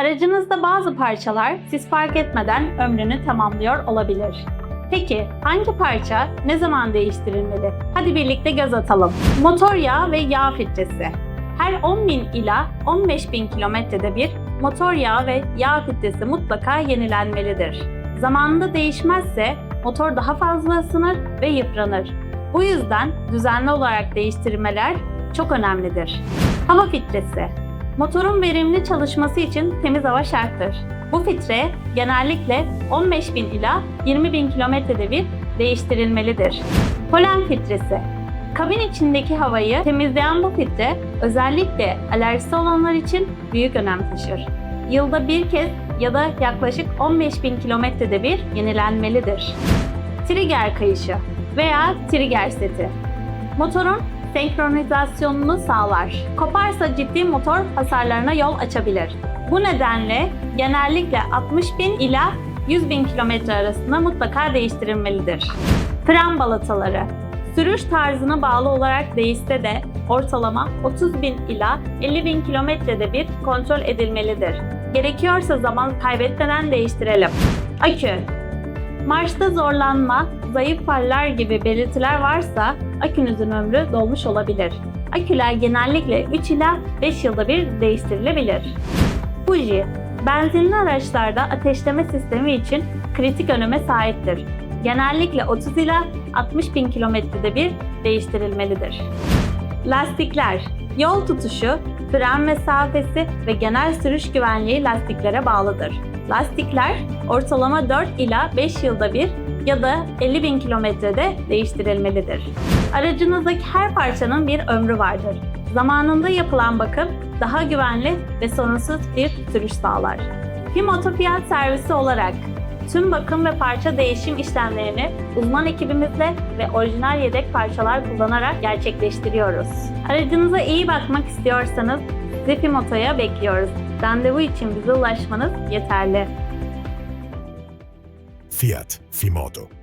Aracınızda bazı parçalar siz fark etmeden ömrünü tamamlıyor olabilir. Peki hangi parça ne zaman değiştirilmeli? Hadi birlikte göz atalım. Motor yağı ve yağ filtresi. Her 10.000 ila 15.000 kilometrede bir motor yağı ve yağ filtresi mutlaka yenilenmelidir. Zamanında değişmezse motor daha fazla ısınır ve yıpranır. Bu yüzden düzenli olarak değiştirmeler çok önemlidir. Hava filtresi. Motorun verimli çalışması için temiz hava şarttır. Bu filtre genellikle 15.000 ila 20.000 kilometrede bir değiştirilmelidir. Polen filtresi. Kabin içindeki havayı temizleyen bu filtre özellikle alerjisi olanlar için büyük önem taşır. Yılda bir kez ya da yaklaşık 15.000 kilometrede bir yenilenmelidir. Trigger kayışı veya trigger seti. Motorun senkronizasyonunu sağlar. Koparsa ciddi motor hasarlarına yol açabilir. Bu nedenle genellikle 60 bin ila 100 bin kilometre arasında mutlaka değiştirilmelidir. Fren balataları. Sürüş tarzına bağlı olarak değişse de ortalama 30 bin ila 50 bin kilometrede bir kontrol edilmelidir. Gerekiyorsa zaman kaybetmeden değiştirelim. Akü. Marşta zorlanma, zayıf faller gibi belirtiler varsa akünüzün ömrü dolmuş olabilir. Aküler genellikle 3 ila 5 yılda bir değiştirilebilir. Buji, benzinli araçlarda ateşleme sistemi için kritik öneme sahiptir. Genellikle 30 ila 60 bin kilometrede bir değiştirilmelidir. Lastikler, yol tutuşu, fren mesafesi ve genel sürüş güvenliği lastiklere bağlıdır. Lastikler ortalama 4 ila 5 yılda bir ya da 50 bin kilometrede değiştirilmelidir. Aracınızdaki her parçanın bir ömrü vardır. Zamanında yapılan bakım daha güvenli ve sorunsuz bir sürüş sağlar. Himoto Fiyat Servisi olarak tüm bakım ve parça değişim işlemlerini uzman ekibimizle ve orijinal yedek parçalar kullanarak gerçekleştiriyoruz. Aracınıza iyi bakmak istiyorsanız Zifi Moto'ya bekliyoruz. Randevu için bize ulaşmanız yeterli. Fiat Fimoto.